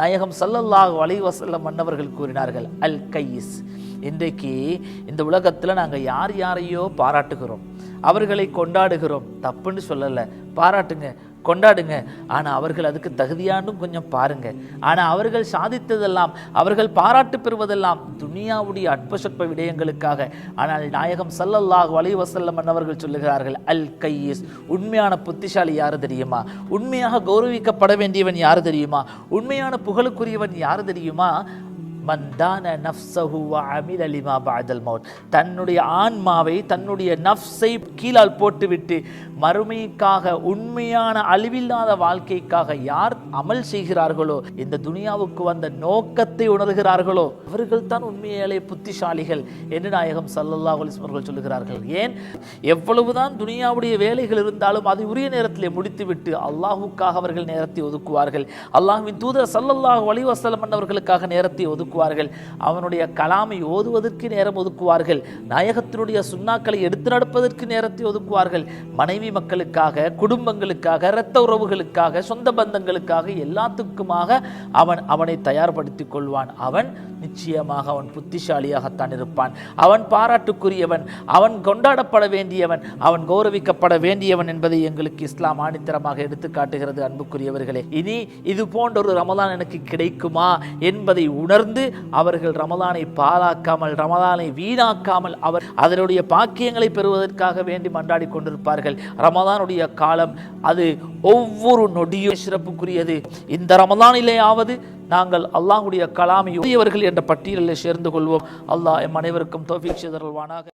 நாயகம் ஸல்லல்லாஹு அலைஹி மன்னவர்கள் கூறினார்கள் அல் கையிஸ். இன்றைக்கு இந்த உலகத்தில் நாங்கள் யார் யாரையோ பாராட்டுகிறோம் அவர்களை கொண்டாடுகிறோம். தப்புன்னு சொல்லலை பாராட்டுங்க. கொண்டாடுங்க. ஆனால் அவர்கள் அதுக்கு தகுதியாண்டும் கொஞ்சம் பாருங்க. ஆனால் அவர்கள் சாதித்ததெல்லாம் அவர்கள் பாராட்டு பெறுவதெல்லாம் துனியாவுடைய அற்பசொற்ப விடயங்களுக்காக. ஆனால் நாயகம் சல்லல்லாஹ் அலைஹி வசல்லம் அவர்கள் சொல்லுகிறார்கள் அல் கையிஸ். உண்மையான புத்திசாலி யார் தெரியுமா? உண்மையாக கௌரவிக்கப்பட வேண்டியவன் யார் தெரியுமா? உண்மையான புகழுக்குரியவன் யார் தெரியுமா? மந்தான நஃப்ஸஹு வ அமில லிமா பஅதல் மௌத். தன்னுடைய ஆன்மாவை தன்னுடைய நஃப்ஸை கீழால் போட்டுவிட்டு மறுமைக்காக உண்மையான அழிவில்லாத வாழ்க்கைக்காக யார் அமல் செய்கிறார்களோ இந்த துனியாவுக்கு வந்த நோக்கத்தை உணர்கிறார்களோ அவர்கள் தான் உண்மையாலே புத்திசாலிகள் என்று நாயகம் சல்லல்லா அவர்கள் சொல்லுகிறார்கள். ஏன்? எவ்வளவுதான் துனியாவுடைய வேலைகள் இருந்தாலும் அதை உரிய நேரத்தில் முடித்துவிட்டு அல்லாஹுக்காக அவர்கள் நேரத்தை ஒதுக்குவார்கள். அல்லாஹுவின் தூதர் சல்லல்லாஹ் வலிவசலம் அவர்களுக்காக நேரத்தை ஒதுக்குவார்கள். அவனுடைய கலாமை ஓதுவதற்கு நேரம் ஒதுக்குவார்கள். நாயகத்தினுடைய சுண்ணாக்களை எடுத்து நடப்பதற்கு நேரத்தை ஒதுக்குவார்கள். மனைவி மக்களுக்காக குடும்பங்களுக்காக இரத்த உறவுகளுக்காக சொந்த பந்தங்களுக்காக எல்லாத்துக்குமாக அவன் அவனை தயார்படுத்திக் கொள்வான். அவன் நிச்சயமாக அவன் புத்திசாலியாகத்தான் இருப்பான். அவன் பாராட்டுக்குரியவன் அவன் கொண்டாடப்பட வேண்டியவன் அவன் கௌரவிக்கப்பட வேண்டியவன் என்பதை எங்களுக்கு இஸ்லாம் ஆணித்தரமாக எடுத்து காட்டுகிறது அன்புக்குரியவர்களே. இனி இது போன்ற ஒரு ரமதான் எனக்கு கிடைக்குமா என்பதை உணர்ந்து அவர்கள் ரமதானை பாலாக்காமல் ரமதானை வீணாக்காமல் அவர் அதனுடைய பாக்கியங்களை பெறுவதற்காக வேண்டி மன்றாடி கொண்டிருப்பார்கள். ரமதானுடைய காலம் அது ஒவ்வொரு நொடியும் சிறப்புக்குரியது. இந்த ரமதானிலேயாவது நாங்கள் அல்லாஹுடைய கலாமியுடையவர்கள் என்ற பட்டியலில் சேர்ந்து கொள்வோம். அல்லாஹ் எம் அனைவருக்கும் தோஃபிக் செய்தருள்வானாக